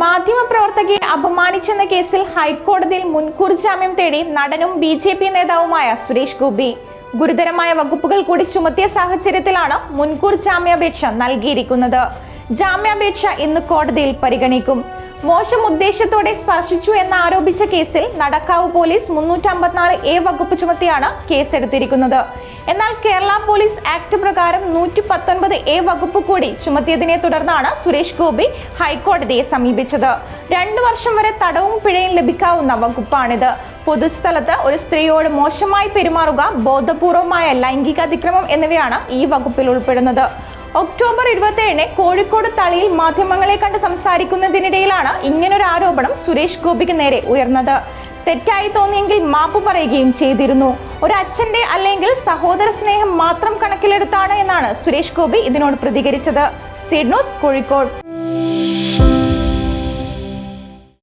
മാധ്യമപ്രവർത്തകയെ അപമാനിച്ചെന്ന കേസിൽ ഹൈക്കോടതിയിൽ മുൻകൂർ ജാമ്യം തേടി നടനും ബി ജെ പി നേതാവുമായ സുരേഷ് ഗോപി. ഗുരുതരമായ വകുപ്പുകൾ കൂടി ചുമത്തിയ സാഹചര്യത്തിലാണ് മുൻകൂർ ജാമ്യാപേക്ഷ നൽകിയിരിക്കുന്നത്. ജാമ്യാപേക്ഷ ഇന്ന് കോടതിയിൽ പരിഗണിക്കും. മോശം ഉദ്ദേശത്തോടെ സ്പർശിച്ചു എന്ന് ആരോപിച്ച കേസിൽ നടക്കാവ് പോലീസ് മുന്നൂറ്റമ്പത്തിനാല് എ വകുപ്പ് ചുമത്തിയാണ് കേസെടുത്തിരിക്കുന്നത്. എന്നാൽ കേരള പോലീസ് ആക്ട് പ്രകാരം നൂറ്റി പത്തൊൻപത് എ വകുപ്പ് കൂടി ചുമത്തിയതിനെ തുടർന്നാണ് സുരേഷ് ഗോപി ഹൈക്കോടതിയെ സമീപിച്ചത്. രണ്ടു വർഷം വരെ തടവും പിഴയും ലഭിക്കാവുന്ന വകുപ്പാണിത്. പൊതുസ്ഥലത്ത് ഒരു സ്ത്രീയോട് മോശമായി പെരുമാറുക ബോധപൂർവമായ ലൈംഗിക അതിക്രമം എന്നിവയാണ് ഈ വകുപ്പിൽ ഉൾപ്പെടുന്നത്. ഒക്ടോബർ ഇരുപത്തിയേഴിന് കോഴിക്കോട് തളിയിൽ മാധ്യമങ്ങളെ കണ്ട് സംസാരിക്കുന്നതിനിടയിലാണ് ഇങ്ങനൊരു ആരോപണം സുരേഷ് ഗോപിക്ക് നേരെ ഉയർന്നത്. തെറ്റായി തോന്നിയെങ്കിൽ മാപ്പ് പറയുകയും ചെയ്തിരുന്നു. ഒരു അച്ഛന്റെ അല്ലെങ്കിൽ സഹോദര സ്നേഹം മാത്രം കണക്കിലെടുത്താണ് എന്നാണ് സുരേഷ് ഗോപി ഇതിനോട് പ്രതികരിച്ചത്. സിഡ്നോസ് കോഴിക്കോട്.